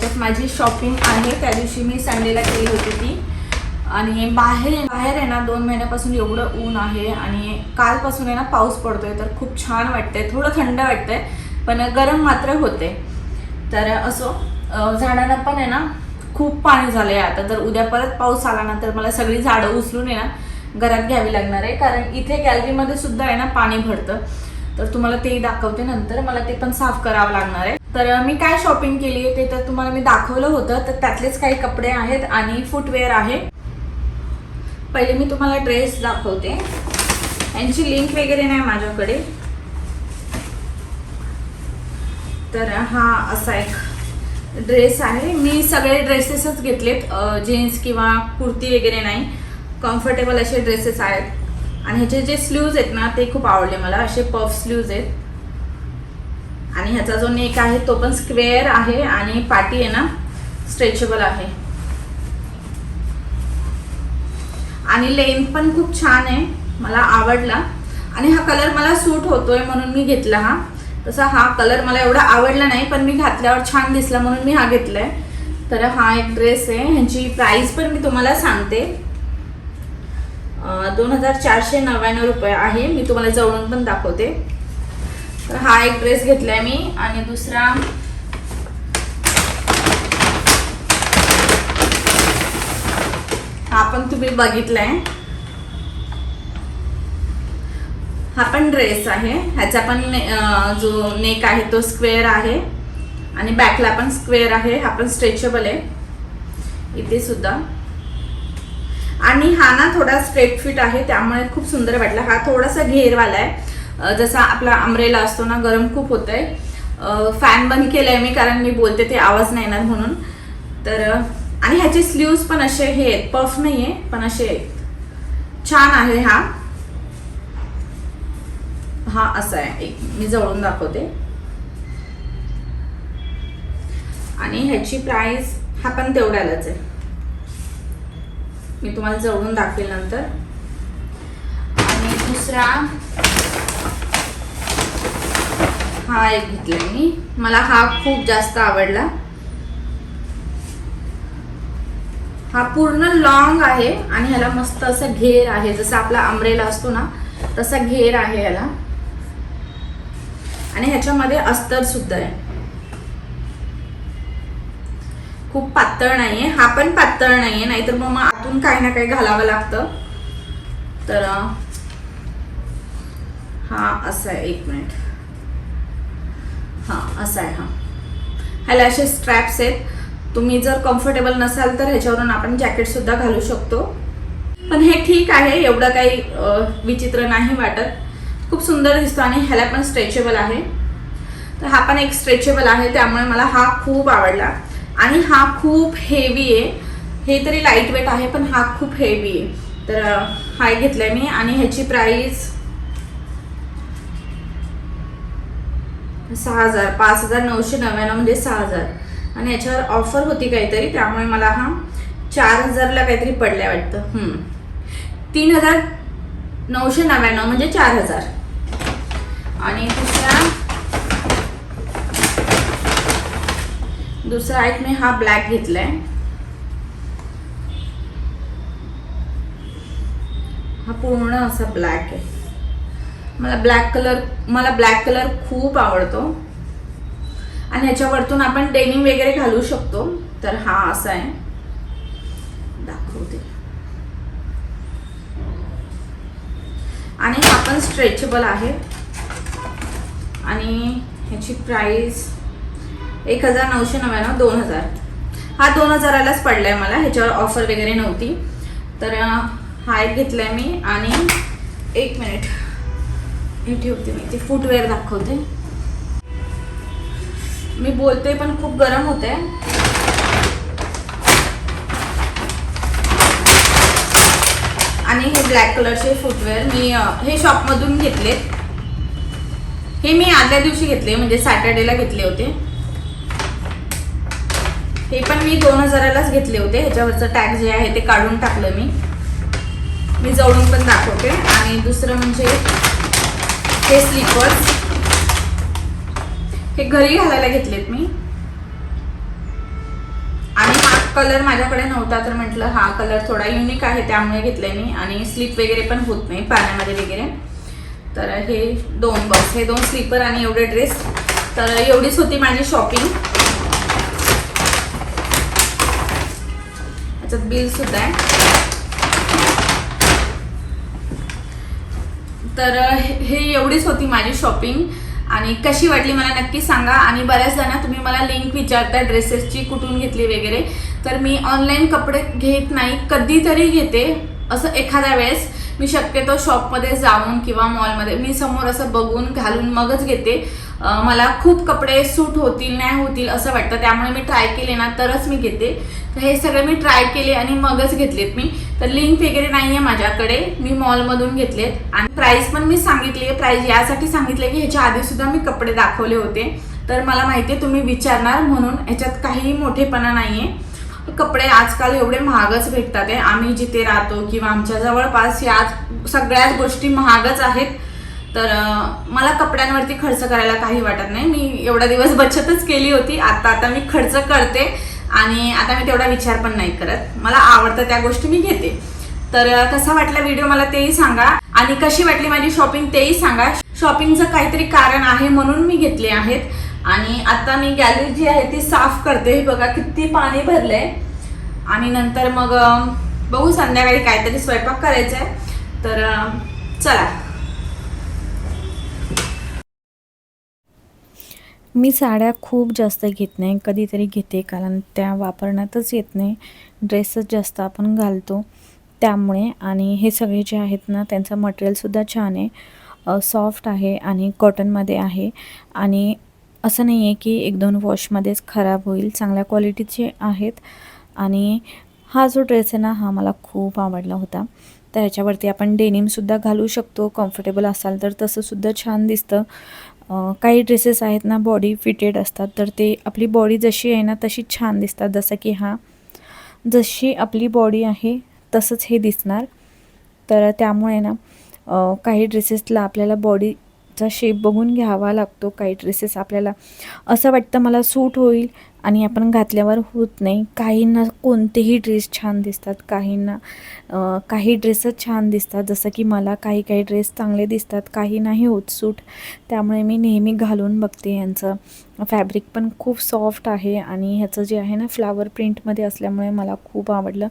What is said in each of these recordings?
ह्याच्यात माझी शॉपिंग आहे. त्या दिवशी मी संडेला केली होती ती. आणि बाहेर बाहेर आहे ना दोन महिन्यापासून एवढं ऊन आहे आणि कालपासून आहे ना पाऊस पडतोय. तर खूप छान वाटतंय. थोडं थंड वाटतंय पण गरम मात्र होते. तर असो झाडांना पण आहे ना खूप पाणी झालं आहे आता. जर उद्या परत पाऊस आला ना तर मला सगळी झाडं उचलून आहे ना घरात घ्यावी लागणार आहे. कारण इथे गॅलरीमध्ये सुद्धा आहे ना पाणी भरतं. तर तुम्हाला तेही दाखवते नंतर. मला ते पण साफ करावं लागणार आहे. तर मी काय शॉपिंग केली आहे ते तर तुम्हाला मी दाखवलं होतं. तर त्यातलेच काही कपडे आहेत आणि फुटवेअर आहे. पहिले मी तुम्हाला ड्रेस दाखवते. यांची लिंक वगैरे नाही माझ्याकडे. तर हा असा एक ड्रेस आहे. मी सगळे ड्रेसेसच घेतलेत. जीन्स किंवा कुर्ती वगैरे नाही. कम्फर्टेबल असे ड्रेसेस आहेत. आणि ह्याचे जे स्लीव्ज आहेत ना ते खूप आवडले मला. असे पफ स्लीव्ज आहेत. आणि ह्याचा जो नेक आहे तो पण स्क्वेअर आहे आणि पाटी आहे ना स्ट्रेचेबल आहे. आणि लेंथ पण खूप छान आहे मला आवडला. आणि हा कलर मला सूट होतोय म्हणून मी घेतला हा. तसा हा कलर मला एवढा आवडला नाही पण मी घातल्यावर छान दिसला म्हणून मी हा घेतलाय. तर हा एक ड्रेस आहे ह्यांची प्राइस पण मी तुम्हाला सांगते. दोन हजार चारशे नव्याण्णव रुपये आहे मी तुम्हाला जवळून पण दाखवते. तर हा एक ड्रेस घेतलाय मी आणि दुसरा हा पण तुम्ही बघितलाय. हा पण ड्रेस आहे. ह्याचा पण ने- जो नेक आहे तो स्क्वेअर आहे आणि बॅकला पण स्क्वेअर आहे. हा पण स्ट्रेचेबल आहे. इथे सुद्धा. आणि हा ना थोडा स्ट्रेट फिट आहे. त्यामुळे खूप सुंदर वाटला. हा थोडासा घेरवाला आहे. जसा आपला अमरेला असतो ना गरम खूप होत आहे फॅन बंद केलाय मी कारण मी बोलते ते आवाज नाही येणार म्हणून. तर आणि ह्याचे स्लीव्स पण असे हे आहेत. पफ नाही आहे पण असे आहेत. छान आहे हा. हा असा आहे. एक मी जवळून दाखवते. आणि ह्याची प्राइस हा पण तेवढ्यालाच आहे. मी तुम्हाला जवळून दाखवेल नंतर. आणि दुसरा हा एक घेतलाय मी. मला हा खूप जास्त आवडला. हा पूर्ण लॉंग आहे आणि ह्याला मस्त असा घेर आहे. जसा आपला अमरेला असतो ना तसा घेर आहे ह्याला. आणि ह्याच्यामध्ये अस्तर सुद्धा आहे. खूप पातळ नाहीये. हा पण पातळ नाहीये. नाहीतर मग मग आतून काही ना काही घालावं लागतं. तर हा असा आहे. एक मिनिट हां असं आहे हां. ह्याला असे स्ट्रॅप्स आहेत. तुम्ही जर कम्फर्टेबल नसाल तर ह्याच्यावरून आपण जॅकेटसुद्धा घालू शकतो. पण हे ठीक आहे एवढं काही विचित्र नाही वाटत. खूप सुंदर दिसतो आणि ह्याला पण स्ट्रेचेबल आहे. तर हा पण एक स्ट्रेचेबल आहे त्यामुळे मला हा खूप आवडला. आणि हा खूप हेवी आहे. हे तरी लाइट वेट आहे पण हा खूप हेवी आहे. तर हा एक घेतलाय मी आणि ह्याची प्राईस सहा हजार पाच हजार नऊशे नव्याण्णव म्हणजे सहा हजार आणि याच्यावर ऑफर होती काहीतरी त्यामुळे मला हा चार हजारला काहीतरी पडल्या वाटतं. तीन हजार नऊशे नव्याण्णव म्हणजे चार हजार आणि दुसरा दुसरा एक मी हा ब्लॅक घेतलाय. हा पूर्ण असा ब्लॅक आहे. मला ब्लॅक कलर मला ब्लॅक कलर खूप आवडतो. आणि ह्याच्यावरतून आपण डेनिंग वगैरे घालू शकतो. तर हा असा आहे. दाखवते. आणि हा पण स्ट्रेचेबल आहे. आणि ह्याची प्राईस एक हजार नऊशे नव्याण्णव दोन हजार. हा दोन हजारालाच पडला आहे मला. ह्याच्यावर ऑफर वगैरे नव्हती. तर हा एक घेतलाय मी. आणि एक मिनिट हे ठेवते मी ते फुटवेअर दाखवते. मी बोलते पण खूप गरम होते आणि हे ब्लॅक कलरचे फुटवेअर मी हे शॉपमधून घेतले हे मी आदल्या दिवशी घेतले म्हणजे सॅटर्डेला घेतले होते. हे पण मी दोन हजारालाच घेतले होते. ह्याच्यावरचं टॅग जे आहे ते काढून टाकलं मी. मी जवळून पण दाखवते. आणि दुसरं म्हणजे हे स्लीपर्स हे घरी घालायला घेतलेत मी. आणि कलर माझ्याकडे नव्हता तर म्हटलं हा कलर थोडा युनिक आहे त्यामुळे घेतलाय मी. आणि स्लीप वगैरे पण होत नाही पाण्यामध्ये वगैरे. तर हे दोन बॉक्स हे दोन स्लीपर आणि एवढे ड्रेस तर एवढीच होती माझी शॉपिंग याच्यात बिल सुद्धा आहे. तर हे एवढीच होती माझी शॉपिंग आणि कशी वाटली मला नक्की सांगा. आणि बऱ्याच जण तुम्ही मला लिंक विचारता ड्रेसेसची कुठून घेतली वगैरे. तर मी ऑनलाईन कपडे घेत नाही कधीतरी घेते. असं एखाद्या वेळेस मी शक्यतो शॉपमध्ये जाऊन किंवा मॉलमध्ये मी समोर असं बघून घालून मगच घेते. मला खूप कपडे सूट होतील नाही होतील असं वाटतं. त्यामुळे मी ट्राय केले ना तरच मी घेते. तर हे सगळे मी ट्राय केले आणि मगच घेतलेत मी. तर लिंक वगैरे नाही आहे माझ्याकडे. मी मॉलमधून घेतलेत. आणि प्राईस पण मी सांगितली आहे. प्राईस यासाठी सांगितले की ह्याच्या आधी सुद्धा मी कपडे दाखवले होते. तर मला माहिती आहे तुम्ही विचारणार म्हणून. ह्याच्यात काहीही मोठेपणा नाही आहे कपडे आजकाल एवढे महागच भेटतात आहे. आम्ही जिथे राहतो किंवा आमच्या जवळपास या सगळ्याच गोष्टी महागच आहेत. तर मला कपड्यांवरती खर्च करायला काही वाटत नाही. मी एवढा दिवस बचतच केली होती. आता आता मी खर्च करते आणि आता मी तेवढा विचार पण नाही करत. मला आवडतं त्या गोष्टी मी घेते. तर कसा वाटला व्हिडिओ मला तेही सांगा. आणि कशी वाटली माझी शॉपिंग तेही सांगा. शॉपिंगचं काहीतरी कारण आहे म्हणून मी घेतले आहेत. आणि आता मी गॅलरी जी आहे ती साफ करते. हे बघा किती पाणी भरलंय. आणि नंतर मग बघू संध्याकाळी काहीतरी स्वयंपाक करायचा आहे तर चला. मी साड्या खूप जास्त घेत नाही कधीतरी घेते कारण त्या वापरण्यातच येत नाही. ड्रेसच जास्त आपण घालतो त्यामुळे आणि हे सगळे जे आहेत ना त्यांचं मटेरियलसुद्धा छान आहे. सॉफ्ट आहे आणि कॉटनमध्ये आहे. आणि असं नाही आहे की एक दोन वॉशमध्येच खराब होईल चांगल्या क्वालिटीचे आहेत. आणि हा जो ड्रेस आहे ना हा मला खूप आवडला होता. तर ह्याच्यावरती आपण डेनिमसुद्धा घालू शकतो कम्फर्टेबल असाल तर तसंसुद्धा छान दिसतं. काही ड्रेसेस आहेत ना बॉडी फिटेड असतात तर ते आपली बॉडी जशी आहे ना तशी छान दिसतात. जसं की हा जशी आपली बॉडी आहे तसंच हे दिसणार. तर त्यामुळे ना काही ड्रेसेसला आपल्याला बॉडी चा शेप बघून घ्यावा लागतो. काही ड्रेसेस आपल्याला असं वाटतं मला सूट होईल आणि आपण घातल्यावर होत नाही. काहींना कोणतेही ड्रेस छान दिसतात. काहींना काही ड्रेसच छान दिसतात. जसं की मला काही काही ड्रेस चांगले दिसतात काही नाही होत सूट त्यामुळे मी नेहमी घालून बघते यांचं. फॅब्रिक पण खूप सॉफ्ट आहे आणि ह्याचं जे आहे ना फ्लावर प्रिंटमध्ये असल्यामुळे मला खूप आवडलं.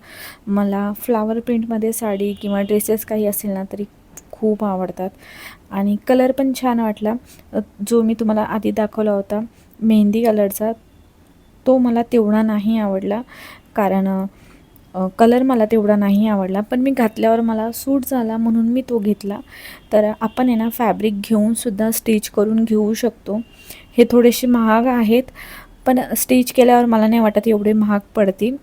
मला फ्लावर प्रिंटमध्ये साडी किंवा ड्रेसेस काही असेल ना तरी खूप आवडतात. आणि कलर पण छान वाटला. जो मी तुम्हाला आधी दाखवला होता मेहंदी कलरचा तो मला तेवढा नाही आवडला. कारण कलर मला तेवढा नाही आवडला. पण मी घातल्यावर मला सूट झाला म्हणून मी तो घेतला. तर आपण आहे ना फॅब्रिक घेऊनसुद्धा स्टिच करून घेऊ शकतो. हे थोडेसे महाग आहेत. पण स्टिच केल्यावर मला नाही वाटत एवढे महाग पडतील.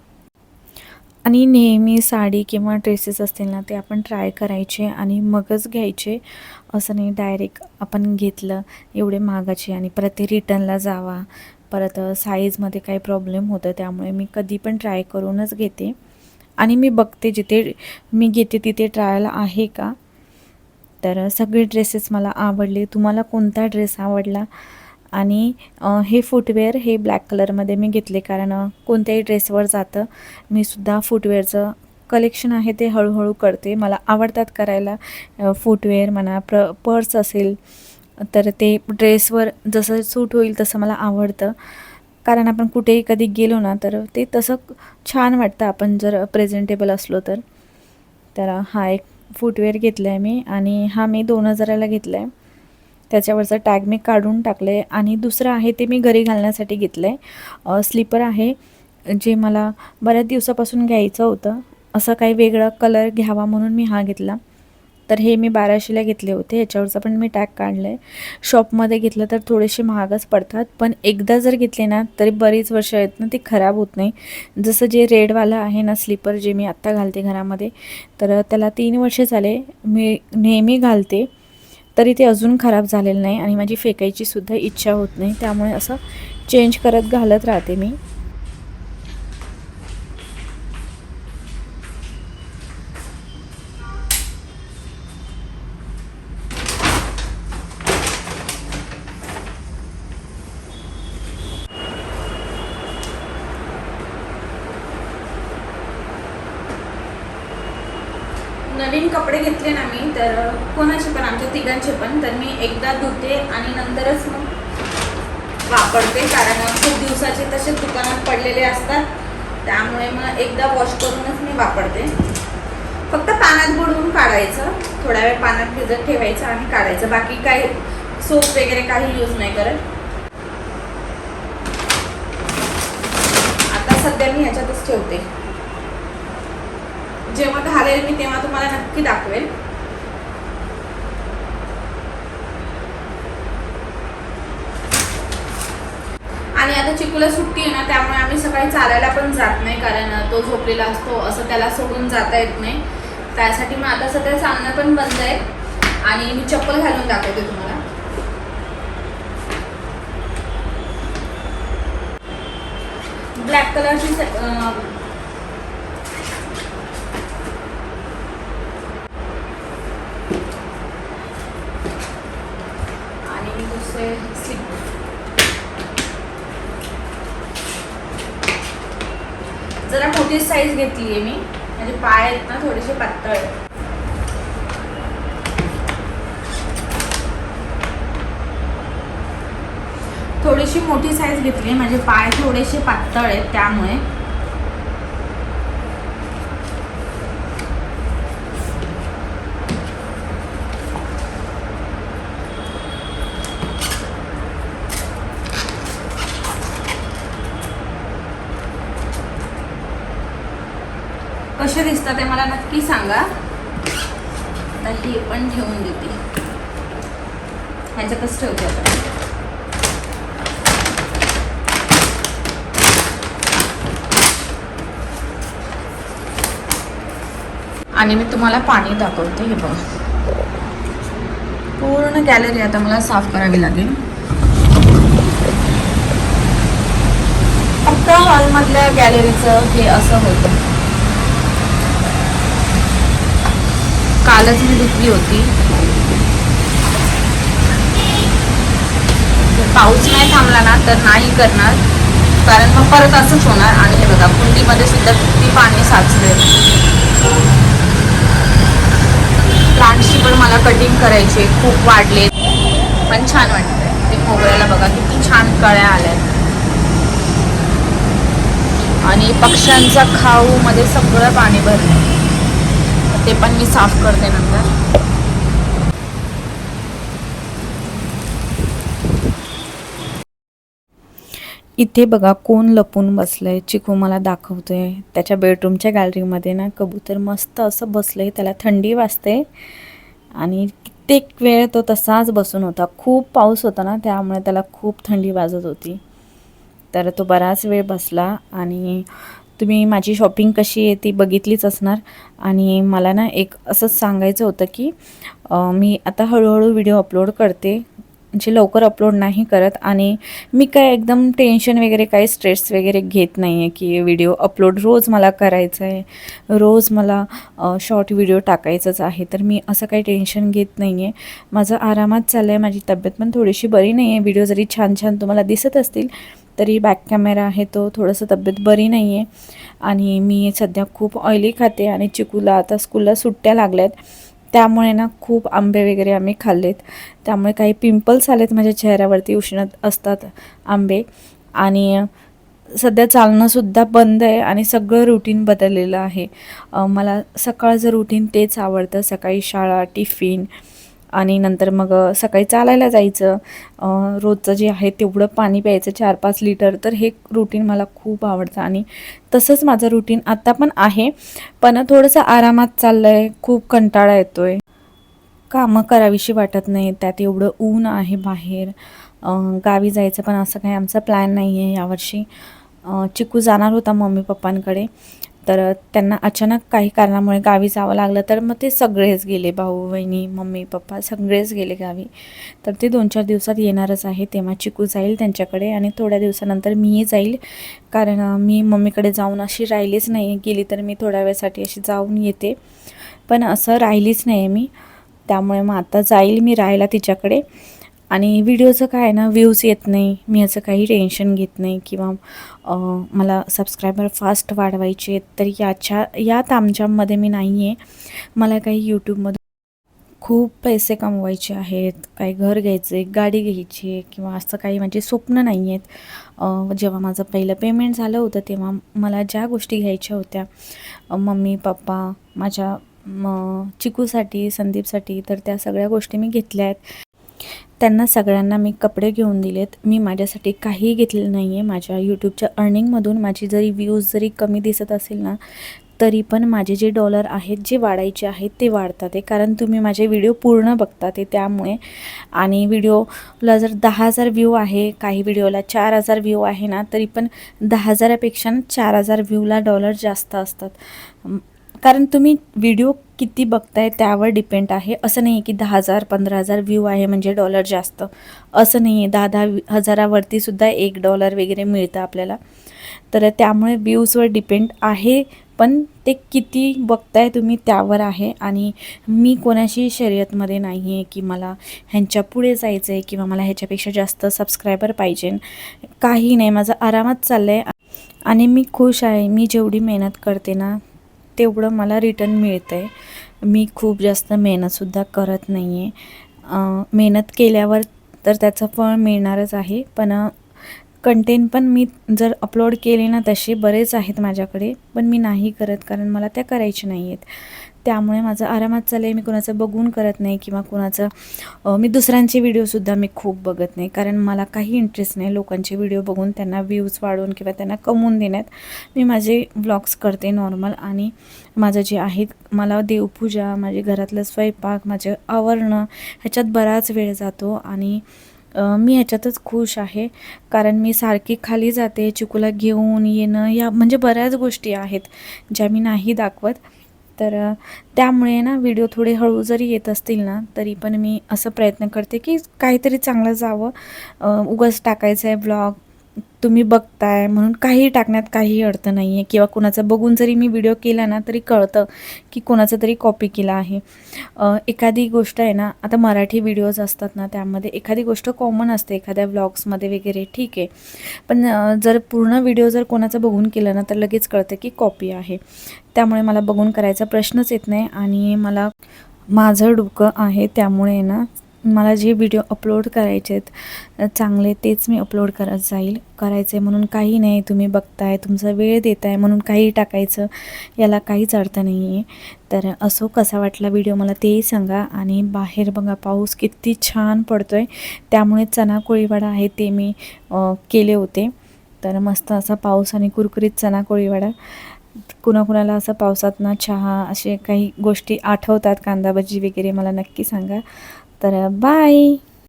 आणि नेहमी साडी किंवा ड्रेसेस असतील ना ते आपण ट्राय करायचे आणि मगच घ्यायचे. असं नाही डायरेक्ट आपण घेतलं एवढे महागाचे आणि परत ते रिटर्नला जावा. परत साईजमध्ये काही प्रॉब्लेम होतं त्यामुळे मी कधी पण ट्राय करूनच घेते. आणि मी बघते जिथे मी घेते तिथे ट्रायल आहे का? तर सगळे ड्रेसेस मला आवडले. तुम्हाला कोणता ड्रेस आवडला? आणि हे फुटवेअर हे ब्लॅक कलरमध्ये मी घेतले कारण कोणत्याही ड्रेसवर जातं मी सुद्धा फुटवेअरचं कलेक्शन आहे ते हळूहळू करते. मला आवडतात करायला फुटवेअर म्हणा प्र पर्स असेल तर ते ड्रेसवर जसं सूट होईल तसं मला आवडतं. कारण आपण कुठेही कधी गेलो ना तर ते तसं छान वाटतं आपण जर प्रेझेंटेबल असलो तर. तर हा एक फुटवेअर घेतला आहे मी आणि हा मी दोन हजाराला घेतला आहे त्याच्यावरचं टॅग मी काढून टाकलं आहे आणि दुसरं आहे ते मी घरी घालण्यासाठी घेतलं आहे स्लीपर आहे जे मला बऱ्याच दिवसापासून घ्यायचं होतं. असं काही वेगळा कलर घ्यावा म्हणून मी हा घेतला. तर हे मी बाराशेला घेतले होते. याच्यावरचं पण मी टॅग काढलं आहे शॉपमध्ये घेतलं तर थोडेसे महागच पडतात. पण एकदा जर घेतले ना तरी बरीच वर्ष आहेत ना ते खराब होत नाही. जसं जे रेडवालं आहे ना स्लीपर जे मी आत्ता घालते घरामध्ये तर त्याला तीन वर्ष झाले मी नेहमी घालते. तरी ते अजून खराब झालेलं नाही आणि माझी फेकायची सुद्धा इच्छा होत नाही. त्यामुळे असं चेंज करत घालत राहते मी. नवीन कपडे घेतले ना मी तर कोणाचे पण आमच्या तिघांचे पण तर मी एकदा धुते आणि नंतरच मग वापरते कारण खूप दिवसाचे तसेच दुकानात पडलेले असतात त्यामुळे मग एकदा वॉश करूनच मी वापरते. फक्त पाण्यात बुडवून काढायचं थोडा वेळ पाण्यात भिजत ठेवायचं आणि काढायचं बाकी काही सोप वगैरे काही यूज नाही करत. आता सध्या मी ह्याच्यातच ठेवते. जेव्हा घालेल मी तेव्हा तुम्हाला नक्की दाखवेल. आणि आता चिकूला सुट्टी आहे ना त्यामुळे आम्ही सकाळी चालायला पण जात नाही कारण तो झोपलेला असतो असं त्याला सोडून जाता येत नाही. त्यासाठी मग आता सध्या चालणं पण बंद आहे. आणि मी चप्पल घालून दाखवते तुम्हाला. ब्लॅक कलरची स- अं, आणि दुसरे स्लिप जरा मोठी साईज घेतली आहे मी म्हणजे पाय आहेत ना पातळ. थोडीशी मोठी साईज घेतली म्हणजे माझे पाय थोडेसे पातळ आहेत त्यामुळे. कसे दिसतात ते मला नक्की सांगा. आता हे पण ठेवून देते. ह्याच्यातच ठेवते आता. आणि मी तुम्हाला पाणी दाखवते हे बघा. पूर्ण गॅलरी आता मला साफ करावी लागेल. फक्त हॉलमधल्या गॅलरीचं हे असं होतं. कालच मी धुतली होती. पाऊस नाही थांबला ना तर नाही करणार. कारण मग परत असंच होणार. आणि हे बघा कुंडीमध्ये सुद्धा किती पाणी साचले प्लांटची पण मला कटिंग करायची खूप वाढले. पण छान वाटतंय. ते मोगऱ्याला बघा किती छान कळ्या आल्या आणि पक्ष्यांचा खाऊ मध्ये सगळं पाणी भरलं ते पण मी साफ करते नंतर. इथे बघा कोण लपून बसलं आहे चिकू मला दाखवतोय. त्याच्या बेडरूमच्या गॅलरीमध्ये ना कबूतर मस्त असं बसलंय त्याला थंडी वाजते. आणि कित्येक वेळ तो तसाच बसून होता. खूप पाऊस होता ना त्यामुळे त्याला खूप थंडी वाजत होती. तर तो बराच वेळ बसला आणि तुम्ही माझी शॉपिंग कशी आहे ती बघितलीच असणार. आणि मला ना एक असंच सांगायचं होतं की मी आता हळूहळू व्हिडिओ अपलोड करते. म्हणजे लवकर अपलोड नाही करत आणि मी काय एकदम टेन्शन वगैरे काही स्ट्रेस वगैरे घेत नाही आहे की व्हिडिओ अपलोड रोज मला करायचं आहे रोज मला शॉर्ट व्हिडिओ टाकायचंच आहे. तर मी असं काही टेन्शन घेत नाही आहे माझं आरामात चाललं आहे माझी तब्येत पण थोडीशी बरी नाही आहे व्हिडिओ जरी छान छान तुम्हाला दिसत असतील तरी बॅक कॅमेरा आहे तो थोडंसं तब्येत बरी नाही आहे आणि मी सध्या खूप ऑइली खाते आणि चिकूला आता स्कूलला सुट्ट्या लागल्यात. त्यामुळे ना खूप आंबे वगैरे आम्ही खाल्लेत. त्यामुळे काही पिंपल्स आलेत माझ्या चेहऱ्यावरती उष्णत असतात आंबे. आणि सध्या चालणंसुद्धा बंद आहे आणि सगळं रुटीन बदललेलं आहे. मला सकाळचं रुटीन तेच आवडतं सकाळी शाळा टिफिन आणि नंतर मग सकाळी चालायला जायचं. रोजचं जे आहे तेवढं पाणी प्यायचं चार पाच लिटर. तर हे रुटीन मला खूप आवडतं. आणि तसंच माझं रुटीन आत्ता पण आहे. पण थोडंसं आरामात चाललं आहे खूप कंटाळा येतो आहे कामं करावीशी वाटत नाही. त्यात एवढं ऊन आहे बाहेर. गावी जायचं पण असं काही आमचा प्लॅन नाही आहे यावर्षी चिकू जाणार होता मम्मी पप्पांकडे तर त्यांना अचानक काही कारणामुळे गावी जावं लागलं तर मग ते सगळेच गेले भाऊ बहिणी मम्मी पप्पा सगळेच गेले गावी. तर ते दोन चार दिवसात येणारच आहे तेव्हा चिकू जाईल त्यांच्याकडे आणि थोड्या दिवसानंतर मीही जाईल. कारण मी मम्मीकडे जाऊन अशी राहिलीच नाही गेली तर मी थोड्या वेळासाठी अशी जाऊन येते. पण असं राहिलीच नाही मी. त्यामुळे मग आता जाईल मी राहायला तिच्याकडे. आणि व्हिडिओचं काय आहे ना व्ह्यूज येत नाही. मी याचं काही टेन्शन घेत नाही किंवा मला सबस्क्रायबर फास्ट वाढवायचे आहेत तर याच्या या तामझाममध्ये मी नाही आहे मला काही यूट्यूबमधून खूप पैसे कमवायचे आहेत. काही घर घ्यायचे गाडी घ्यायची आहे किंवा असं काही माझे स्वप्न नाही आहेत. जेव्हा माझं पहिलं पेमेंट झालं होतं तेव्हा मला ज्या गोष्टी घ्यायच्या होत्या मम्मी पप्पा माझ्या म चिकूसाठी संदीपसाठी तर त्या सगळ्या गोष्टी मी घेतल्या आहेत. त्यांना सगळ्यांना मी कपडे घेऊन दिलेत. मी माझ्यासाठी काहीही घेतलेलं नाही आहे माझ्या यूट्यूबच्या अर्निंगमधून माझी जरी व्ह्यूज जरी कमी दिसत असेल ना तरी पण माझे जे डॉलर आहेत जे वाढायचे आहेत ते वाढतात आहे. कारण तुम्ही माझे व्हिडिओ पूर्ण बघता ते त्यामुळे. आणि व्हिडिओला जर दहा हजार व्ह्यू आहे काही व्हिडिओला चार हजार व्ह्यू आहे ना तरी पण दहा हजारापेक्षा चार हजार व्ह्यूला डॉलर जास्त असतात. कारण तुम्ही व्हिडिओ किती बघताय त्यावर डिपेंड आहे. असं नाही आहे की दहा हजार पंधरा हजार व्ह्यू आहे म्हणजे डॉलर जास्त. असं नाही आहे दहा दहा हजारावरती सुद्धा एक डॉलर वगैरे मिळतं आपल्याला. तर त्यामुळे व्ह्यूजवर डिपेंड आहे पण ते किती बघताय तुम्ही त्यावर आहे. आणि मी कोणाशी शर्यतमध्ये नाही आहे की मला ह्यांच्या पुढे जायचं आहे किंवा मला ह्याच्यापेक्षा जास्त सबस्क्रायबर पाहिजे. काही नाही. माझं आरामात चाललं आहे आणि मी खुश आहे. मी जेवढी मेहनत करते ना तेवढं मला रिटर्न मिळतं आहे मी खूप जास्त मेहनतसुद्धा करत नाही आहे मेहनत केल्यावर तर त्याचं फळ मिळणारच आहे. पण कंटेंट पण मी जर अपलोड केले ना तसे बरेच आहेत माझ्याकडे. पण मी नाही करत कारण मला त्या करायचे नाही आहेत त्यामुळे माझं आरामात चाललं आहे मी कोणाचं बघून करत नाही किंवा कोणाचं मी दुसऱ्यांचे व्हिडिओसुद्धा मी खूप बघत नाही. कारण मला काही इंटरेस्ट नाही लोकांचे व्हिडिओ बघून त्यांना व्ह्यूज वाढवून किंवा त्यांना कमवून देण्यात. मी माझे व्लॉग्स करते नॉर्मल आणि माझं जे आहेत मला देवपूजा माझे घरातलं स्वयंपाक माझे आवरणं ह्याच्यात बराच वेळ जातो आणि मी ह्याच्यातच खुश आहे. कारण मी सारखी खाली जाते चिकूला घेऊन येणं या म्हणजे बऱ्याच गोष्टी आहेत ज्या मी नाही दाखवत. तर त्यामुळे ना व्हिडिओ थोडे हळू जरी येत असतील ना तरी पण मी असं प्रयत्न करते की काहीतरी चांगलं जावं. उगाच टाकायचं आहे ब्लॉग तुम्ही बघताय म्हणून काही टाकण्यात काही अर्थ नाही आहे किंवा कुणाचं बघून जरी मी व्हिडिओ केला ना तरी कळतं की कोणाचं तरी कॉपी केला आहे. एखादी गोष्ट आहे ना आता मराठी व्हिडिओज असतात ना त्यामध्ये एखादी गोष्ट कॉमन असते एखाद्या व्लॉग्समध्ये वगैरे ठीक आहे. पण जर पूर्ण व्हिडिओ जर कोणाचं बघून केलं ना तर लगेच कळतं की कॉपी आहे. त्यामुळे मला बघून करायचा प्रश्नच येत नाही आणि मला माझं डोकं आहे त्यामुळे ना मला जे व्हिडिओ अपलोड करायचे आहेत चांगले तेच मी अपलोड करत जाईल. करायचे म्हणून काही नाही तुम्ही बघताय तुमचा वेळ देताय म्हणून काही टाकायचं याला काहीच अर्थ नाही आहे तर असो कसा वाटला व्हिडिओ मला तेही सांगा आणि बाहेर बघा पाऊस किती छान पडतो आहे त्यामुळे चना कोळीवाडा आहे ते मी केले होते. तर मस्त असा पाऊस आणि कुरकुरीत चना कोळीवाडा कुणाकुणाला असं पावसात ना चहा असे काही गोष्टी आठवतात कांदा भजी वगैरे मला नक्की सांगा. तर बाय.